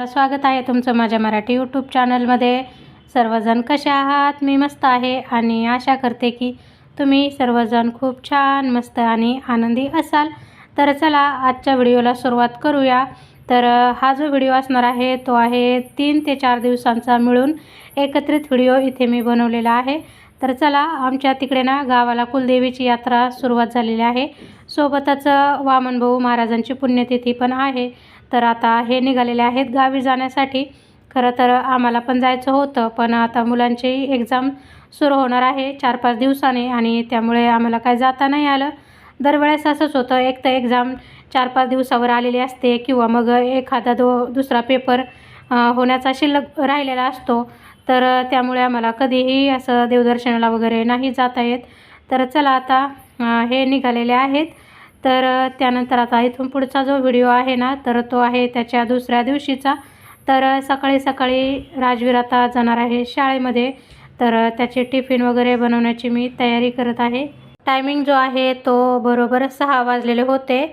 नमस्कार स्वागत आहे तुमचं माझ्या मराठी यूट्यूब चॅनलमध्ये सर्वजण कसे आहात? मी मस्त आहे आणि आशा करते की तुम्ही सर्वजण खूप छान मस्त आणि आनंदी असाल. तर चला आजच्या व्हिडिओला सुरुवात करूया. तर हा जो व्हिडिओ असणार आहे तो आहे तीन ते चार दिवसांचा मिळून एकत्रित व्हिडिओ इथे मी बनवलेला आहे. तर चला आमच्या तिकडे ना गावाला कुलदेवीची यात्रा सुरुवात झालेली आहे. सोबतच वामनभाऊ महाराजांची पुण्यतिथी पण आहे. तर आता हे निघालेले आहेत गावी जाण्यासाठी. खरं तर आम्हाला पण जायचं होतं पण आता मुलांची एक्झाम सुरू होणार आहे चार पाच दिवसाने आणि त्यामुळे आम्हाला काय जाता नाही आलं. दरवेळेस असंच होतं एक तर एक्झाम चार पाच दिवसावर आलेली असते किंवा मग एखादा दो दुसरा पेपर होण्याचा शिल्लक राहिलेला असतो. तर त्यामुळे आम्हाला कधीही असं देवदर्शनाला वगैरे नाही जाता येत. तर चला आता हे निघालेले आहेत. तर त्यानंतर आता इथून पुढचा जो व्हिडिओ आहे ना तर तो आहे त्याच्या दुसऱ्या दिवशीचा. तर सकाळी सकाळी राजवीर आता जाणार आहे शाळेमध्ये. तर त्याचे टिफिन वगैरे बनवण्याची मी तयारी करत आहे. टायमिंग जो आहे तो बरोबर सहा वाजलेले होते.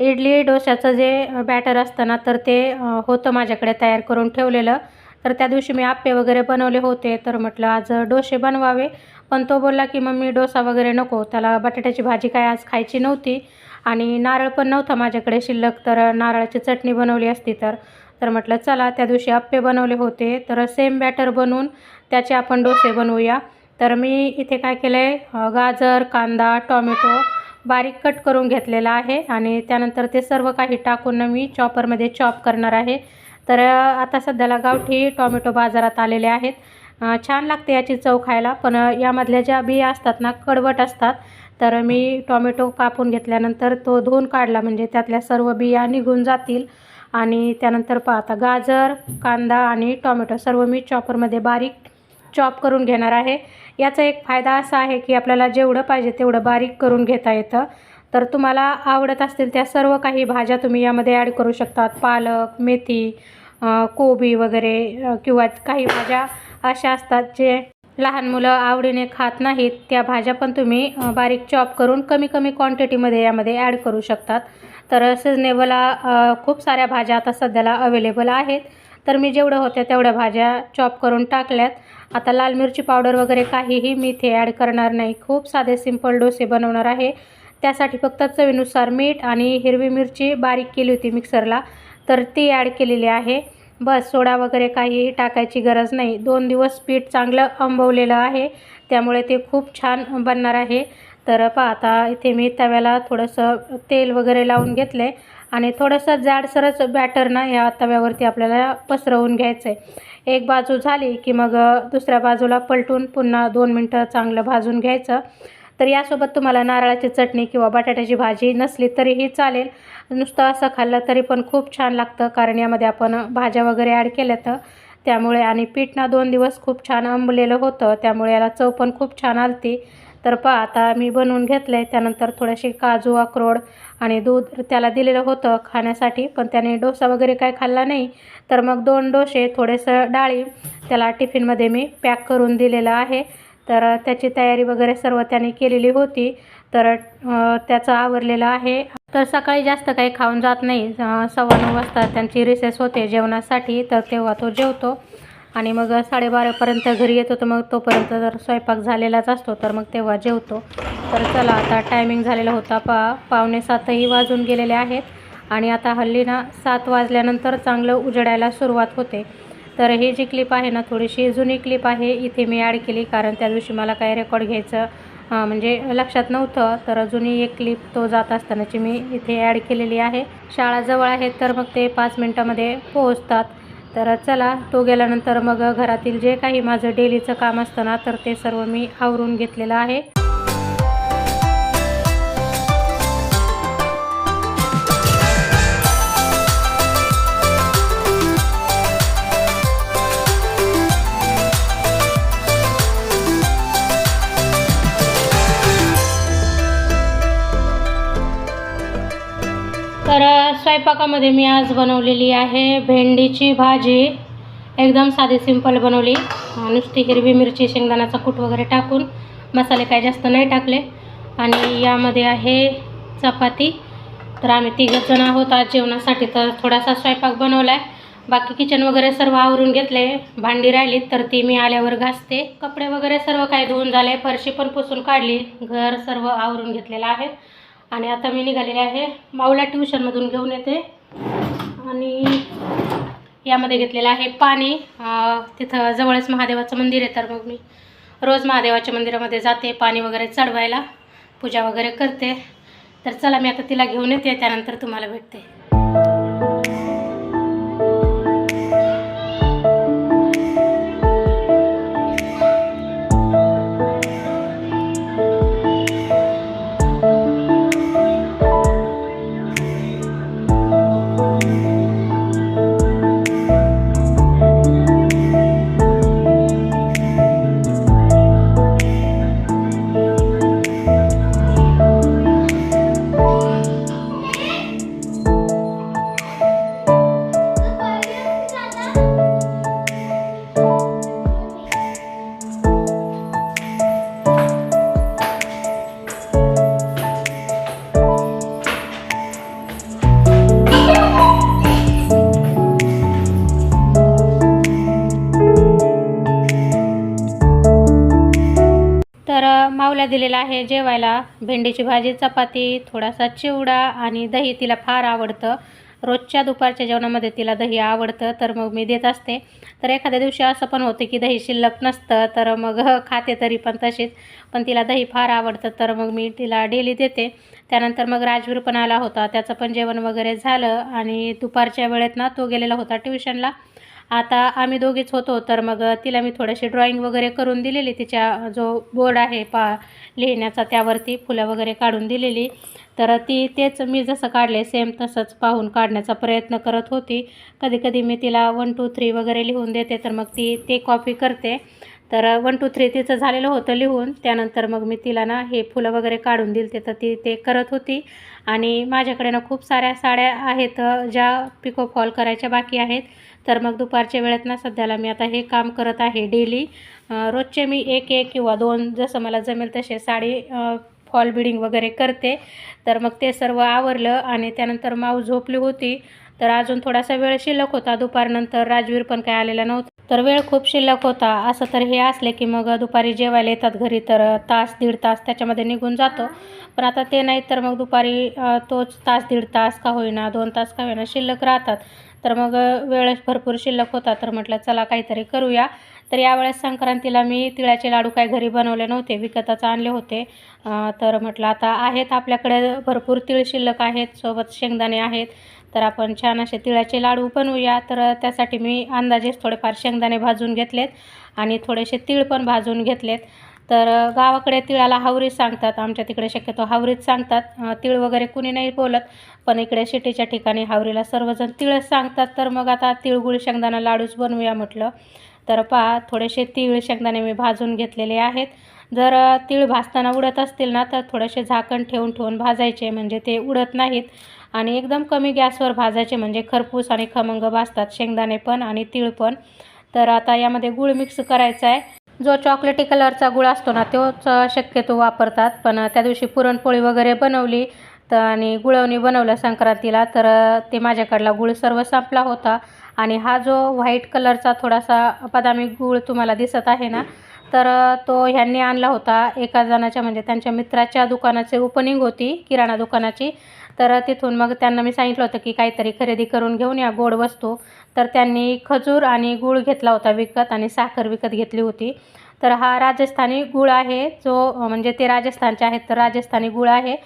इडली डोश्याचं जे बॅटर असतं ना तर ते होतं माझ्याकडे तयार करून ठेवलेलं. तर त्या दिवशी मी आप्पे वगैरे बनवले होते. तर म्हटलं आज डोसे बनवावे. पण तो बोलला की मम्मी डोसा वगैरे नको. त्याला बटाट्याची भाजी काय आज खायची नव्हती. आणि नारळ पण नव्हता माझ्याकडे शिल्लक तर नारळाची चटणी बनवली असती तर. तर म्हटलं चला त्या दिवशी आप्पे बनवले होते तर सेम बॅटर बनवून त्याचे आपण डोसे बनवूया. तर मी इथे काय केलं आहे गाजर कांदा टॉमॅटो बारीक कट करून घेतलेला आहे आणि त्यानंतर ते सर्व काही टाकून मी चॉपरमध्ये चॉप करणार आहे. तर आता सध्याला गावठी टॉमॅटो बाजारात आलेले आहेत. छान लागते याची चव खायला पण यामधल्या ज्या बिया असतात ना कडवट असतात तर मी टॉमॅटो कापून घेतल्यानंतर तो धुवून काढला. म्हणजे त्यातल्या सर्व बिया निघून जातील. आणि त्यानंतर पाहता गाजर कांदा आणि टॉमॅटो सर्व मी चॉपरमध्ये बारीक चॉप करून घेणार आहे. याचा एक फायदा असा आहे की आपल्याला जेवढं पाहिजे तेवढं बारीक करून घेता येतं. तर तुम्हाला आवडत असतील त्या सर्व काही भाज्या तुम्ही यामध्ये ॲड करू शकतात. पालक मेथी कोबी वगैरे किंवा काही भाज्या अशा असतात जे लहान मुलं आवडीने खात नाहीत त्या भाज्या पण तुम्ही बारीक चॉप करून कमी कमी क्वांटिटीमध्ये यामध्ये ॲड करू शकतात. तर सिजनेबला खूप साऱ्या भाज्या आता सध्याला अवेलेबल आहेत. तर मी जेवढं होत्या तेवढ्या भाज्या चॉप करून टाकल्यात. आता लाल मिरची पावडर वगैरे काहीही मी इथे ॲड करणार नाही. खूप साधे सिंपल डोसे बनवणार आहे. त्यासाठी फक्त चवीनुसार मीठ आणि हिरवी मिरची बारीक केली होती मिक्सरला तर ती ॲड केलेली आहे. बस सोडा वगैरे काहीही टाकायची गरज नाही. दोन दिवस पीठ चांगलं आंबवलेलं आहे. त्यामुळे ते खूप छान बनणार आहे. तर पहा आता इथे मी तव्याला थोडंसं तेल वगैरे लावून घेतलं आहे आणि थोडंसं जाडसरच बॅटर ना या तव्यावरती आपल्याला पसरवून घ्यायचं आहे एक बाजू झाली की मग दुसऱ्या बाजूला पलटून पुन्हा दोन मिनटं चांगलं भाजून घ्यायचं. तर यासोबत तुम्हाला नारळाची चटणी किंवा बटाट्याची भाजी नसली तरीही चालेल. नुसतं असं खाल्लं तरी पण खूप छान लागतं कारण यामध्ये आपण भाज्या वगैरे ॲड केल्या तर त्यामुळे आणि पीठ ना दोन दिवस खूप छान आंबलेलं होतं त्यामुळे याला चव पण खूप छान आलती. तर पहा आता मी बनवून घेतलं आहे त्यानंतर थोडेसे काजू अक्रोड आणि दूध त्याला दिलेलं होतं खाण्यासाठी पण त्याने डोसा वगैरे काय खाल्ला नाही. तर मग दोन डोसे थोडेसं डाळी त्याला टिफिनमध्ये मी पॅक करून दिलेलं आहे. तर त्याची तयारी वगैरे सर्व त्याने केलेली होती. तर त्याचं आवरलेलं आहे. तर सकाळी जास्त काही खाऊन जात नाही. सव्वा नऊ वाजता त्यांची रिसेस होते जेवणासाठी. तर तेव्हा तो जेवतो. आणि मग साडेबारापर्यंत घरी येतो. तर मग तोपर्यंत जर स्वयंपाक झालेलाच असतो तर मग तेव्हा जेवतो. तर चला आता टायमिंग झालेला होता. पा पावणे सातही वाजून गेलेले आहेत. आणि आता हल्ली ना सात वाजल्यानंतर चांगलं उजडायला सुरुवात होते. तर ही जी क्लिप आहे ना थोडीशी जुनी क्लिप आहे. इथे मी ॲड केली कारण त्या दिवशी मला काय रेकॉर्ड घ्यायचं म्हणजे लक्षात नव्हतं. तर जुनी एक क्लिप तो जात असतानाची मी इथे ॲड केलेली आहे. शाळा जवळ आहे तर मग ते पाच मिनटामध्ये पोहोचतात. तर चला तो गेल्यानंतर मग घरातील जे काही माझं डेलीचं काम असतं ना तर ते सर्व मी आवरून घेतलेलं आहे. स्वयंपाकामध्ये मी आज बनवलेली आहे भेंडीची भाजी. एकदम साधी सिंपल बनवली. नुसती हिरवी मिरची शेंगदाण्याचा कूट वगैरे टाकून मसाले काय जास्त नाही टाकले. आणि यामध्ये आहे चपाती. तर आम्ही तिघं जण आहोत आज जेवणासाठी. तर थोडासा स्वयंपाक बनवला आहे बाकी किचन वगैरे सर्व आवरून घेतले. भांडी राहिलीत तर ती मी आल्यावर घासते. कपडे वगैरे सर्व काही धुवून झाले. फरशी पण पुसून काढली. घर सर्व आवरून घेतलेलं आहे. आणि आता मी निघालेले आहे माऊला ट्युशनमधून घेऊन येते. आणि यामध्ये घेतलेलं आहे पाणी. तिथं जवळच महादेवाचं मंदिर आहे तर मग मी रोज महादेवाच्या मंदिरामध्ये जाते पाणी वगैरे चढवायला पूजा वगैरे करते. तर चला मी आता तिला घेऊन येते त्यानंतर तुम्हाला भेटते. अ, दिलेला आहे जेवायला. भेंडीची भाजी चपाती थोडासा चिवडा आणि दही तिला फार आवडतं. रोजच्या दुपारच्या जेवणामध्ये तिला दही आवडतं तर मग मी देत असते. तर एखाद्या दिवशी असं पण होतं की दही शिल्लक नसतं तर मग खाते तरी पण तशीच. पण तिला दही फार आवडतं तर मग मी तिला डेली देते. त्यानंतर मग राजवीर पण आला होता. त्याचं पण जेवण वगैरे झालं आणि दुपारच्या वेळेत ना तो गेलेला होता ट्युशनला. आता आम्ही दोघीच होतो तर मग तिला मी थोडीशी ड्रॉइंग वगैरे करून दिलेली. तिच्या जो बोर्ड आहे पा लिहिण्याचा त्यावरती फुलं वगैरे काढून दिलेली. तर ती तेच मी जसं काढले सेम तसंच पाहून काढण्याचा प्रयत्न करत होती. कधी कधी मी तिला वन टू थ्री वगैरे लिहून देते तर मग ती ते कॉपी करते. तर वन टू थ्री तिचं झालेलं होतं लिहून. त्यानंतर मग मी तिला ना हे फुलं वगैरे काढून दिलते तर ती ते करत होती. आणि माझ्याकडे ना खूप साऱ्या साड्या आहेत ज्या पिको फॉल करायच्या बाकी आहेत. तर मग दुपारच्या वेळेत ना सध्याला मी आता हे काम करत आहे डेली. रोजचे मी एक एक किंवा दोन जसं मला जमेल तसे साडी फॉल बिडिंग वगैरे करते. तर मग ते सर्व आवरलं आणि त्यानंतर माऊ झोपली होती. तर अजून थोडासा वेळ शिल्लक होता. दुपारनंतर राजवीर पण काय आलेला नव्हता. तर वेळ खूप शिल्लक होता. असं तर हे असले की मग दुपारी जेवायला येतात घरी तर तास दीड तास त्याच्यामध्ये निघून जातो. पण आता ते नाही तर मग दुपारी तोच तास दीड तास का होईना दोन तास का होईना शिल्लक राहतात. तर मग वेळेस भरपूर शिल्लक होता. तर म्हटलं चला काहीतरी करूया. तर यावेळेस संक्रांतीला मी तिळाचे लाडू काय घरी बनवले नव्हते. विकतच आणले होते. तर म्हटलं आता आहेत आपल्याकडे भरपूर तिळ शिल्लक आहेत. सोबत शेंगदाणे आहेत. तर आपण छान असे तिळाचे लाडू बनवूया. तर त्यासाठी मी अंदाजेच थोडेफार शेंगदाणे भाजून घेतलेत आणि थोडेसे तीळ पण भाजून घेतलेत. तर गावाकडे तिळाला हावरी सांगतात. आमच्या तिकडे शक्यतो हावरीच सांगतात. तिळ वगैरे कुणी नाही बोलत पण इकडे शिटीच्या ठिकाणी हावरीला सर्वजण तिळच सांगतात. तर मग आता तिळगुळ शेंगदाणा लाडूच बनवूया म्हटलं. तर पहा थोडेसे तीळ शेंगदाणे मी भाजून घेतलेले आहेत. जर तिळ तीळ भाजताना उडत असतील ना तर थोडेसे झाकण ठेवून ठेवून भाजायचे म्हणजे ते उडत नाहीत. आणि एकदम कमी गॅसवर भाजायचे म्हणजे खरपूस आणि खमंग भाजतात. शेंगदाणे पण आणि तीळ पण. तर आता यामध्ये गूळ मिक्स करायचा आहे जो चॉकलेटी कलरचा गुळ असतो ना तोच शक्यतो वापरतात. पण त्या दिवशी पुरणपोळी वगैरे बनवली तर आणि गुळवणी बनवलं संक्रांतीला तर ते माझ्याकडला गुळ सर्व संपला होता. आणि हा जो व्हाईट कलरचा थोडासा बदामी गूळ तुम्हाला दिसत आहे ना तर तो ह्यांनी आणला होता. एका जणाच्या म्हणजे त्यांच्या मित्राच्या दुकानाचे ओपनिंग होती किराणा दुकानाची. तर तिथून मग त्यांना मी सांगितलं होतं की काहीतरी खरेदी करून घेऊन या गोड वस्तू. तर त्यांनी खजूर आणि गूळ घेतला होता विकत आणि साखर विकत घेतली होती. तर हा राजस्थानी गूळ आहे जो म्हणजे ते राजस्थानचे आहेत तर राजस्थानी गूळ आहे.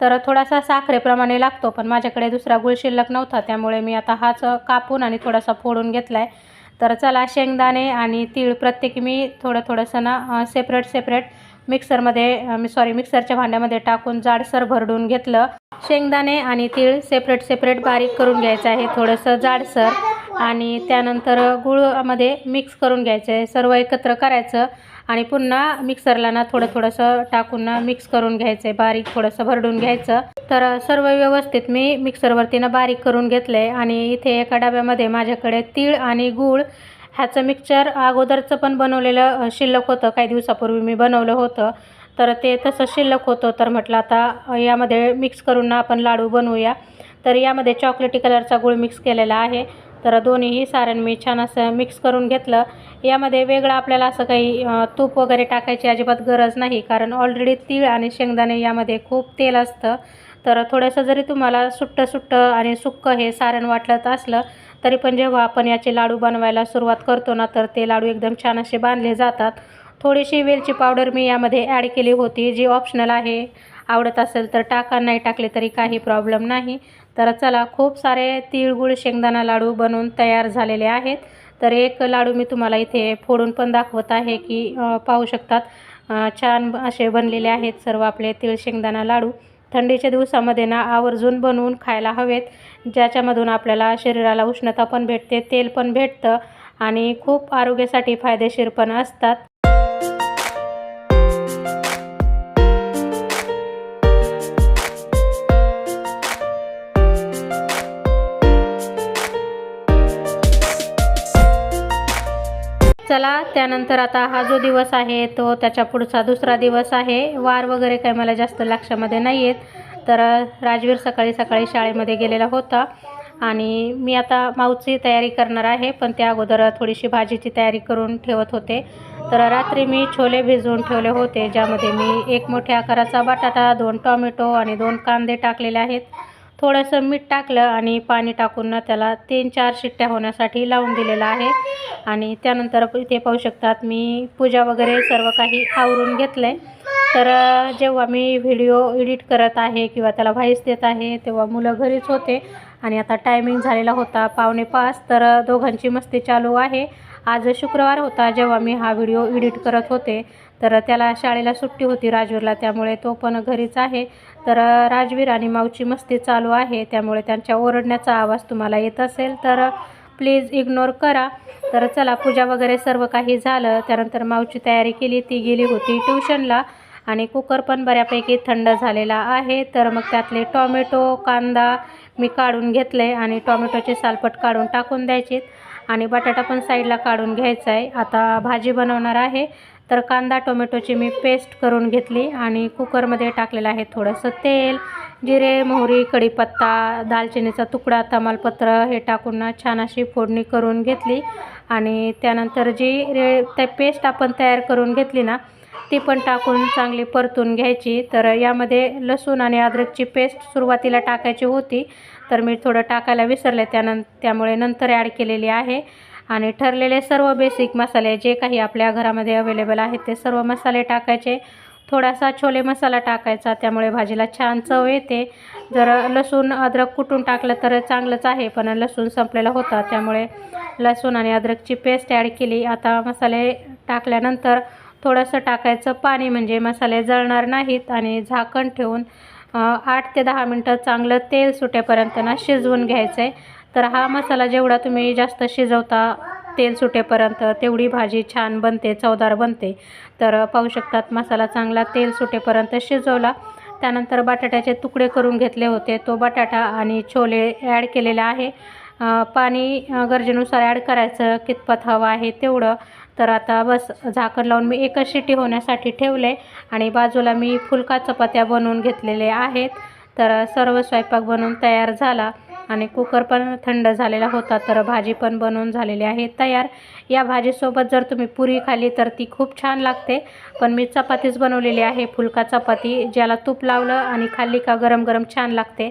तर थोडासा साखरेप्रमाणे लागतो पण माझ्याकडे दुसरा गूळ शिल्लक नव्हता त्यामुळे मी आता हाच कापून आणि थोडासा फोडून घेतला आहे तर चला शेंगदाणे आणि तीळ प्रत्येकी मी थोडं थोडंसं ना सेपरेट सेपरेट मिक्सरमध्ये मी सॉरी मिक्सरच्या भांड्यामध्ये टाकून जाडसर भरडून घेतलं. शेंगदाणे आणि तीळ सेपरेट सेपरेट बारीक करून घ्यायचं आहे. थोडंसं जाडसर आणि त्यानंतर गुळमध्ये मिक्स करून घ्यायचं आहे. सर्व एकत्र करायचं आणि पुन्हा मिक्सरला ना थोडं थोडंसं टाकून ना मिक्स करून घ्यायचं आहे. बारीक थोडंसं भरडून घ्यायचं. तर सर्व व्यवस्थित मी मिक्सरवरती ना बारीक करून घेतलं आहे आणि इथे एका डब्यामध्ये माझ्याकडे तीळ आणि गूळ ह्याचं मिक्सचर अगोदरचं पण बनवलेलं शिल्लक होतं. काही दिवसापूर्वी मी बनवलं होतं. तर ते तसं शिल्लक होतं. तर म्हटलं आता यामध्ये मिक्स करून ना आपण लाडू बनवूया. तर यामध्ये चॉकलेटी कलरचा गुळ मिक्स केलेला आहे. तर दोन्हीही सारण मी छान असं मिक्स करून घेतलं. यामध्ये वेगळं आपल्याला असं काही तूप वगैरे टाकायची अजिबात गरज नाही. कारण ऑलरेडी तीळ आणि शेंगदाणे यामध्ये खूप तेल असतं. तर थोडंसं जरी तुम्हाला सुट्टं सुट्टं आणि सुक्कं हे सारण वाटलं असलं तरी पण जेव्हा आपण याचे लाडू बनवायला सुरुवात करतो ना तर ते लाडू एकदम छान असे बांधले जातात. थोडीशी वेलची पावडर मी यामध्ये ॲड केली होती जी ऑप्शनल आहे. आवडत असेल तर टाका नाही टाकले तरी काही प्रॉब्लेम नाही. तर चला खूप सारे तिळगुळ शेंगदाणा लाडू बनवून तयार झालेले आहेत. तर एक लाडू मी तुम्हाला इथे फोडून पण दाखवत आहे की पाहू शकतात. छान असे बनलेले आहेत सर्व आपले तिळ शेंगदाणा लाडू. थंडीच्या दिवसामध्ये ना आवर्जून बनवून खायला हवेत. ज्याच्यामधून आपल्याला शरीराला उष्णता पण भेटते तेल पण भेटतं आणि खूप आरोग्यासाठी फायदेशीर पण असतात. चला त्यानंतर आता हा जो दिवस आहे तो त्याच्या पुढचा दुसरा दिवस आहे. वार वगैरे काही मला जास्त लक्षामध्ये नाही आहेत तर राजवीर सकाळी सकाळी शाळेमध्ये गेलेला होता. आणि मी आता माऊची तयारी करणार आहे पण त्या अगोदर थोडीशी भाजीची तयारी करून ठेवत होते. तर रात्री मी छोले भिजवून ठेवले होते ज्यामध्ये मी एक मोठ्या आकाराचा बटाटा दोन टॉमॅटो आणि दोन कांदे टाकलेले आहेत. थोडंसं मीठ टाकलं आणि पाणी टाकून त्याला तीन चार शिट्ट्या होण्यासाठी लावून दिलेलं आहे. आणि त्यानंतर इथे पाहू शकतात मी पूजा वगैरे सर्व काही आवरून घेतलं आहे तर जेव्हा मी व्हिडिओ एडिट करत आहे किंवा त्याला व्हाईस देत आहे तेव्हा मुलं घरीच होते. आणि आता टायमिंग झालेला होता पावणे पाच तर दोघांची मस्ती चालू आहे. आज शुक्रवार होता जेव्हा मी हा व्हिडिओ एडिट करत होते. तर त्याला शाळेला सुट्टी होती राजूरला त्यामुळे तो पण घरीच आहे. तर राजवीर आणि माऊची मस्ती चालू आहे. त्यामुळे त्यांच्या ओरडण्याचा आवाज तुम्हाला येत असेल तर प्लीज इग्नोर करा. तर चला पूजा वगैरे सर्व काही झालं. त्यानंतर माऊची तयारी केली. ती गेली होती ट्युशनला आणि कुकर पण बऱ्यापैकी थंड झालेला आहे. तर मग त्यातले टॉमॅटो कांदा मी काढून घेतले आणि टॉमॅटोचे सालपट काढून टाकून द्यायचे आणि बटाटा पण साईडला काढून घ्यायचा आहे. आता भाजी बनवणार आहे. तर कांदा टोमॅटोची मी पेस्ट करून घेतली आणि कुकरमध्ये टाकलेलं आहे थोडंसं तेल जिरे मोहरी कढीपत्ता दालचिनीचा तुकडा तमालपत्र हे टाकून ना छान अशी फोडणी करून घेतली. आणि त्यानंतर जी रे ते पेस्ट आपण तयार करून घेतली ना ती पण टाकून चांगली परतून घ्यायची. तर यामध्ये लसूण आणि अद्रकची पेस्ट सुरुवातीला टाकायची होती तर मी थोडं टाकायला विसरले. त्यानं त्यामुळे नंतर ॲड केलेली आहे. आणि ठरलेले सर्व बेसिक मसाले जे काही आपल्या घरामध्ये अवेलेबल आहेत ते सर्व मसाले टाकायचे. थोडासा छोले मसाला टाकायचा त्यामुळे भाजीला छान चव येते. जर लसूण अद्रक कुटून टाकलं तर चांगलंच आहे पण लसूण संपलेला होता त्यामुळे लसूण आणि अद्रकची पेस्ट ॲड केली. आता मसाले टाकल्यानंतर थोडंसं टाकायचं पाणी म्हणजे मसाले जळणार नाहीत आणि झाकण ठेवून आठ ते दहा मिनटं चांगलं तेल सुटेपर्यंत ना शिजवून घ्यायचं आहे तर हा मसाला जेवढा तुम्ही जास्त शिजवता तेल सुटेपर्यंत तेवढी भाजी छान बनते चवदार बनते. तर पाहू शकतात मसाला चांगला तेल सुटेपर्यंत शिजवला. त्यानंतर बटाट्याचे तुकडे करून घेतले होते. तो बटाटा आणि छोले ॲड केलेले आहे. पाणी गरजेनुसार ॲड करायचं कितपत हवं आहे तेवढं. तर आता बस झाकण लावून मी एकच शिटी होण्यासाठी ठेवले आणि बाजूला मी फुलका चपात्या बनवून घेतलेले आहेत. तर सर्व स्वयंपाक बनवून तयार झाला. आणि कुकर पण थंड झालेला होता तर भाजी पण बनवून झालेली आहे. तयार या भाजीसोबत जर तुम्ही पुरी खाली तर ती खूप छान लागते. पण मी चपातीच बनवलेली आहे फुलका चपाती ज्याला तूप लावलं आणि खाल्ली का गरम गरम छान लागते.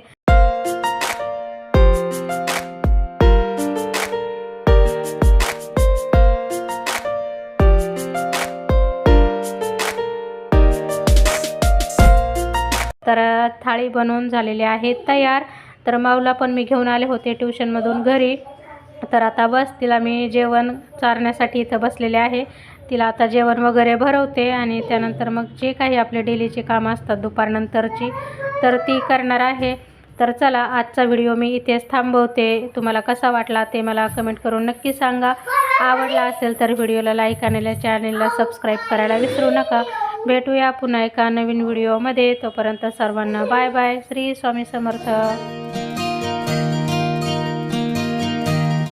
तर थाळी बनवून झालेली आहे तयार. तर माऊला पण मी घेऊन आले होते ट्युशनमधून घरी. तर आता बस तिला मी जेवण चारण्यासाठी इथं बसलेले आहे. तिला आता जेवण वगैरे भरवते आणि त्यानंतर मग जे काही आपले डेलीचे कामं असतात दुपारनंतरची तर ती करणार आहे. तर चला आजचा व्हिडिओ मी इथेच थांबवते. तुम्हाला कसा वाटला ते मला कमेंट करून नक्की सांगा. आवडला असेल तर व्हिडिओला लाईक आणि चॅनेलला सबस्क्राईब करायला विसरू नका. भेटूया पुन्हा एका नवीन व्हिडिओमध्ये. तोपर्यंत सर्वांना बाय बाय. श्री स्वामी समर्थ.